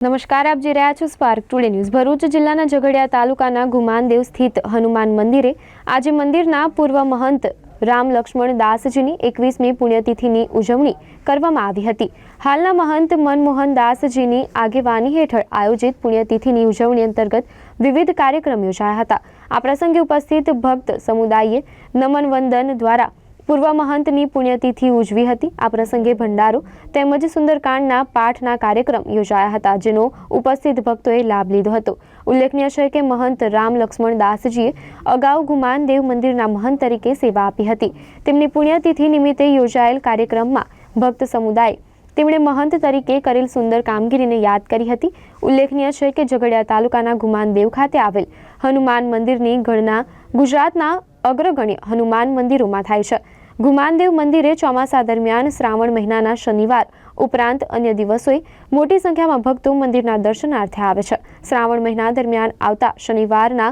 નમસ્કાર, આપ જે રહ્યા છો સ્પાર્ક ટુડે ન્યૂઝ ભરૂચ જિલ્લાના ઝઘડિયા તાલુકાના ગુમાનદેવ સ્થિત હનુમાન મંદિરે આજે મંદિરના પૂર્વ મહંત રામ લક્ષ્મણ દાસજીની એકવીસમી પુણ્યતિથિની ઉજવણી કરવામાં આવી હતી. હાલના મહંત મનમોહન દાસજીની આગેવાની હેઠળ આયોજિત પુણ્યતિથિની ઉજવણી અંતર્ગત વિવિધ કાર્યક્રમ યોજાયા હતા. આ પ્રસંગે ઉપસ્થિત ભક્ત સમુદાયે નમન વંદન દ્વારા પૂર્વ મહંતની પુણ્યતિથિ ઉજવી હતી. આ પ્રસંગે ભંડારો તેમજ સુંદરકાંડના પાઠના કાર્યક્રમ યોજાયા હતા, જેનો ઉપસ્થિત ભક્તોએ લાભ લીધો હતો. ઉલ્લેખનીય છે કે મહંત રામ લક્ષ્મણ દાસજીએ અગાઉ ગુમાન દેવ મંદિરના મહંત તરીકે સેવા આપી હતી. તેમની પુણ્યતિથિ નિમિત્તે યોજાયેલ કાર્યક્રમમાં ભક્ત સમુદાય તેમણે મહંત તરીકે કરેલ સુંદર કામગીરીને યાદ કરી હતી. ઉલ્લેખનીય છે કે ઝઘડિયા તાલુકાના ગુમાનદેવ ખાતે આવેલ હનુમાન મંદિરની ગણના ગુજરાતના અગ્રગણ્ય હનુમાન મંદિરોમાં થાય છે. ગુમાનદેવ મંદિરે ચોમાસા દરમિયાન શ્રાવણ મહિનાના શનિવાર ઉપરાંત અન્ય દિવસોએ મોટી સંખ્યામાં ભક્તો મંદિરના દર્શનાર્થે આવે છે. શ્રાવણ મહિના દરમિયાન આવતા શનિવારના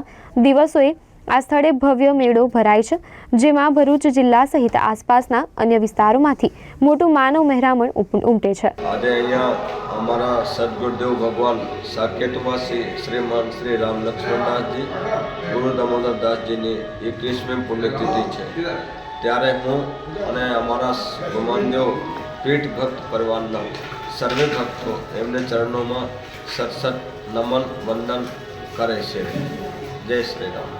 દિવસોએ આ સ્થળે ભવ્ય મેળો ભરાય છે, જેમાં ભરૂચ જિલ્લા સહિત આસપાસના અન્ય વિસ્તારોમાંથી મોટું માનવ મહેરામણ ઉમટે છે. આજે અહીંયા અમારા સદગુરુદેવ ભગવાન સાકેતવાસી શ્રીમાન શ્રી રામ લક્ષ્મણદાસજી, ગુરુ દામોદરદાસજીની એકવીસમી પુણ્યતિથિ છે. ત્યારે હું અને અમારા ભગવાનદેવ પીઠ ભક્ત પરિવારના સર્વે ભક્તો એમને ચરણોમાં સતસત નમન વંદન કરે છે. જય શ્રી રામ.